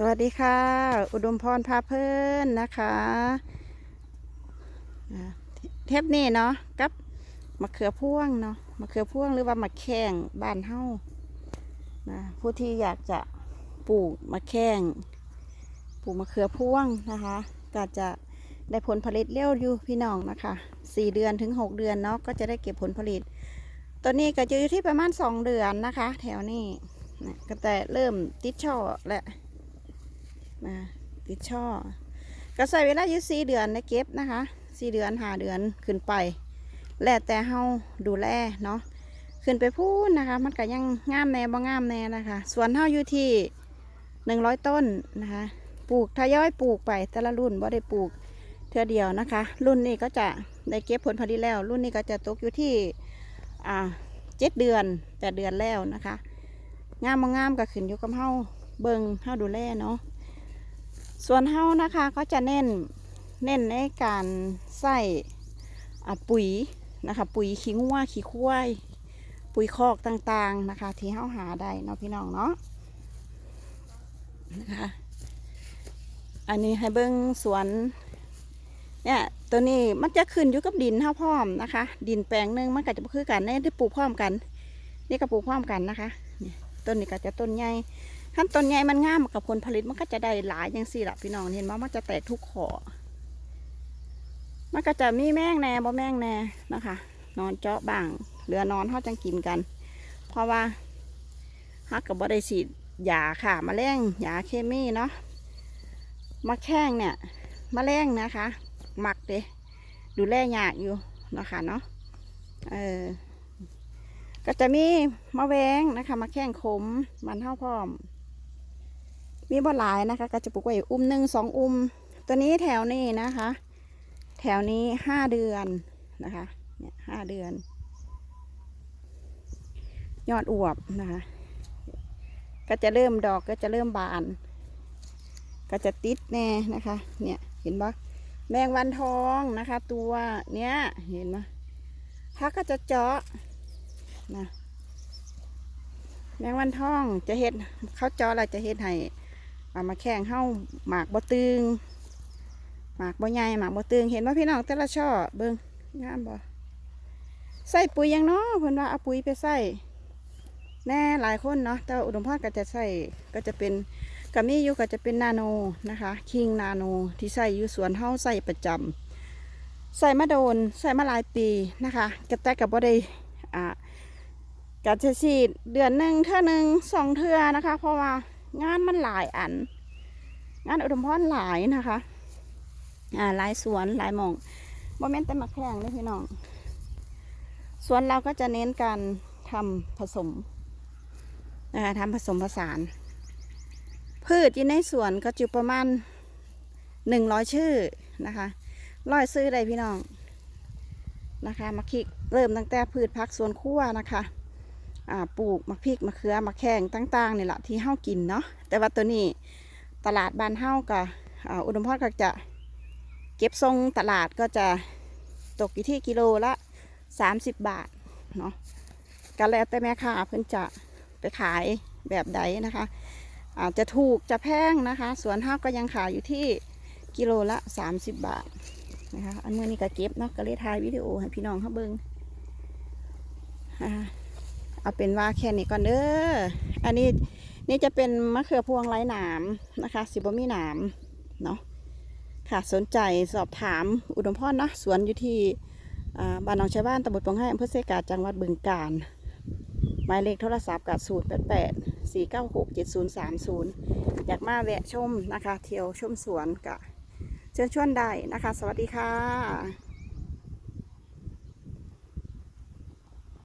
สวัสดีค่ะ อุดมพรพาเพื่อนนะคะเทปนี้เนาะกับมะเขือพ่วงเนาะมะเขือพ่วงหรือว่ามะแข้งบ้านเฮานะผู้ที่อยากจะปลูกมะแข้งปลูกมะเขือพ่วงนะคะก็จะได้ผลผลิตเร็วอยู่พี่น้องนะคะสี่เดือนถึงหกเดือนเนาะก็จะได้เก็บผลผลิตตัวนี้ก็จะอยู่ที่ประมาณสองเดือนนะคะ แถวนี้นะก็แต่เริ่มติดช่อแล้ว นะติดช่อ ก็ใส่เวลาอยู่สี่เดือนในเก็บนะคะสี่เดือนหาเดือนขึ้นไป แล้วแต่เฮาดูแลเนาะขึ้นไปพูนนะคะ มันก็ยังงามแน่บ่งามแน่นะคะส่วนเฮาอยู่ที่หนึ่งร้อยต้นนะคะปลูกทยอยปลูกไปแต่ละรุ่นบ่ได้ปลูกเทื่อเดียวนะคะ รุ่นนี้ก็จะได้เก็บผลผลิตแล้ว รุ่นนี้ก็จะตกอยู่ที่อ่าเจ็ดเดือนแปดเดือนแล้วนะคะ งามบ่งามก็ขึ้นอยู่กับเฮาเบิ่งเฮาดูแลเนาะ ส่วนเฮานะคะก็จะเน้นเน้นในการใส่ปุ๋ยนะคะ ปุ๋ยขี้งัวขี้ควายปุ๋ยคอกต่างๆนะคะ ที่เฮาหาได้เนาะพี่น้องเนาะนะคะอันนี้ให้เบิ้งสวนเนี่ยตัวนี้มันจะขึ้นอยู่กับดินเฮาพร้อมนะคะ ดินแปลงหนึ่งมันก็จะคือกันในที่ปลูกพร้อมกัน นี่ก็ปลูกพร้อมกันนะคะเนี่ยต้นนี้ก็จะต้นใหญ่ ขั้นต้นใหญ่มันงามกับผลผลิตมันก็จะได้หลายอย่างสี่ละพี่น้องเห็นว่ามันจะแตกทุกขอมันก็จะมีแมงแน่บ่แมงแน่นะคะ นอนเจาะบ้างเหลือนอนเขาจังกินกัน เพราะว่าฮักกับบ่ได้ฉีดยาค่ะมแมลงยาเคมีเนาะมาแข้งเนี่ยมแมลงนะคะหมักเดดูแลยากอยู่นะคะเนาะเออก็จะมีมะแวงนะคะมะแข้งขมมันเท่าพร้อม มีบ่หลายนะคะก็จะปลูกไว้อุ้มหนึ่งสองอุ้ม ตัวนี้แถวนี้นะคะ แถวนี้ห้าเดือนนะคะเนี่ยห้าเดือน ยอดอวบนะคะ ก็จะเริ่มดอกก็จะเริ่มบาน ก็จะติดแน่นะคะ เนี่ยเห็นปะแมงวันทองนะคะ ตัวเนี้ยเห็นไหมพักก็จะเจาะนะแมงวันทองจะเห็ดเขาเจออะไรจะเห็ดให้ เอามาแข่งเข้าหมากบ่ตึงหมากบ่ใหญ่หมากบ่ตึงเห็นว่าพี่น้องแต่ละช่อเบิ่งงามบ่ใส่ปุ๋ยยังเนาะเพิ่นว่าเอาปุ๋ยไปใส่แน่หลายคนเนาะแต่อุดมพรก็จะใส่ก็จะเป็นก็มีอยู่ก็จะเป็นนาโนนะคะ คิงนาโนที่ใส่อยู่สวนเฮาใส่ประจำใส่มาโดนใส่มาหลายปีนะคะก็แตกับบ่ได้อ่ากะจะฉีดเดือนหนึ่งเท่าหนึ่งสองเทือนะคะ เพราะว่า งานมันหลายอัน งานอุดมพรหลายนะคะ อ่าหลายสวนหลายหมองโมเมนต์แต่มาแข่งเลยพี่น้อง สวนเราก็จะเน้นการทำผสมนะคะทำผสมผสาน พืชที่ในสวนก็อยู่ประมาณหนึ่งร้อยชื่อนะคะร้อยซื้อได้พี่น้องนะคะมาคลิกเริ่มตั้งแต่พืชพักสวนครัวนะคะ ปลูกมะพริกมะเขือมะแข้งต่างๆนี่แหละที่เฮากินเนาะแต่ว่าตัวนี้ตลาดบ้านเฮากับอุดมพรก็จะเก็บทรงตลาดก็จะตกอยู่ที่กิโลละ 30 บาทเนาะก็แล้วแต่แม่ค้าเพิ่นจะไปขายแบบใดนะคะอาจจะถูกจะแพงนะคะสวนเฮาก็ยังขายอยู่ที่กิโลละ 30 บาทนะคะอันเมื่อนี้ก็เก็บเนาะก็เลยถ่ายวิดีโอให้พี่น้องเขาเบิ่งอ่า เอาเป็นว่าแค่นี้ก่อนเด้อ อันนี้นี่จะเป็นมะเขือพวงไร้หนามนะคะสิบมีหนามเนาะ ค่ะสนใจสอบถามอุดมพรเนาะสวนอยู่ที่บ้านหนองชาวบ้านตำบลปงให้อำเภอเซกาจังหวัดบึงกาฬหมายเลขโทรศัพท์กับศูนย์แปดแปดสี่เก้าหกเจ็ดศูนย์สามศูนย์อยากมาแวะชมนะคะ เที่ยวชมสวนกับเชิญชวนได้นะคะ สวัสดีค่ะ